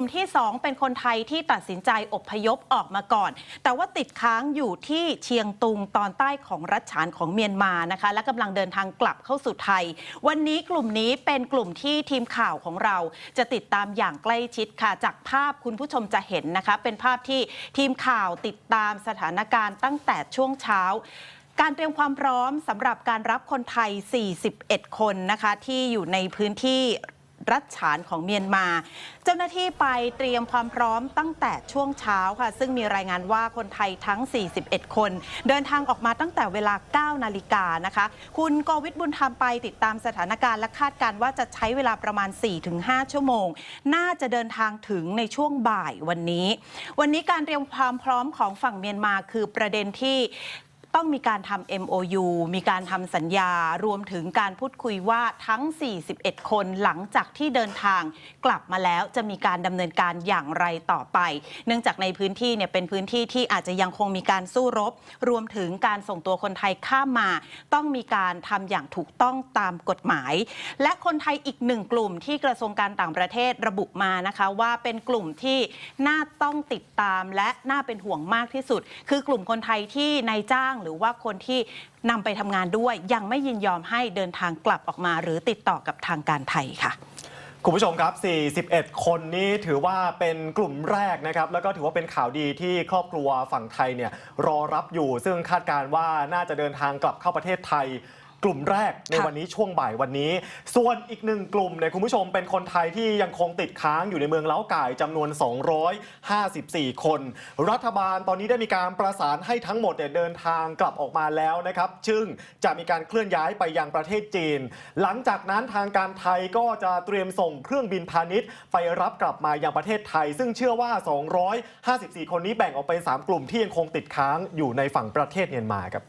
กลุ่มที่ 2 เป็นคนไทยที่ตัดสินใจอพยพออกมาก่อน แต่ว่าติดค้างอยู่ที่เชียงตุงตอนใต้ของรัฐฉานของเมียนมานะคะ และกำลังเดินทางกลับเข้าสู่ไทย วันนี้กลุ่มนี้เป็นกลุ่มที่ทีมข่าวของเรา จะติดตามอย่างใกล้ชิดค่ะจากภาพคุณผู้ชมจะเห็นนะคะ เป็นภาพที่ทีมข่าวติดตามสถานการณ์ตั้งแต่ช่วงเช้าการเตรียมความพร้อมสำหรับการรับคนไทย 41 คนนะคะ ที่อยู่ในพื้นที่ รัฐฉานของเมียนมา เจ้าหน้าที่ไปเตรียมความพร้อมตั้งแต่ช่วงเช้าค่ะ ซึ่งมีรายงานว่าคนไทยทั้ง 41 คน เดินทางออกมาตั้งแต่เวลา 9 นาฬิกานะคะ คุณกวิทบุญธรรมไปติดตามสถานการณ์และคาดการณ์ว่าจะใช้เวลาประมาณ 4-5 ชั่วโมง น่าจะเดินทางถึงในช่วงบ่ายวันนี้ วันนี้การเตรียมความพร้อมของฝั่งเมียนมาคือประเด็นที่ ต้องมีการทำ MOU มีการทำสัญญารวมถึงการพูดคุยว่าทั้ง 41 คนหลังจากที่เดินทางกลับมาแล้วจะมีการดำเนินการอย่างไรต่อไป เนื่องจากในพื้นที่เนี่ยเป็นพื้นที่ที่อาจจะยังคงมีการสู้รบ รวมถึงการส่งตัวคนไทยข้ามมา ต้องมีการทำอย่างถูกต้องตามกฎหมาย และคนไทยอีกหนึ่งกลุ่มที่กระทรวงการต่างประเทศระบุมานะคะว่าเป็นกลุ่มที่น่าต้องติดตามและน่าเป็นห่วงมากที่สุด คือกลุ่มคนไทยที่นายจ้างหรือว่าคนที่นำไปทำงานด้วย ยังไม่ยินยอมให้เดินทางกลับออกมา หรือติดต่อกับทางการไทยค่ะคุณผู้ชมครับ 41 คนนี้ถือว่าเป็นกลุ่มแรกนะครับ แล้วก็ถือว่าเป็นข่าวดีที่ครอบครัวฝั่งไทยเนี่ยรอรับอยู่ ซึ่งคาดการณ์ว่าน่าจะเดินทางกลับเข้าประเทศไทย กลุ่มแรกในค่ะวันนี้ช่วงบ่ายวันนี้ ส่วนอีกหนึ่งกลุ่มเนี่ยคุณผู้ชมเป็นคนไทยที่ยังคงติดค้างอยู่ในเมืองเล้าก่ายจำนวน 254 คน รัฐบาลตอนนี้ได้มีการประสานให้ทั้งหมดเนี่ยเดินทางกลับออกมาแล้วนะครับซึ่งจะมีการเคลื่อนย้ายไปยังประเทศจีน หลังจากนั้นทางการไทยก็จะเตรียมส่งเครื่องบินพาณิชย์ ไปรับกลับมายังประเทศไทย ซึ่งเชื่อว่า 254 คนนี้แบ่งออกเป็น 3 กลุ่มที่ยังคงติดค้างอยู่ในฝั่งประเทศเมียนมาครับ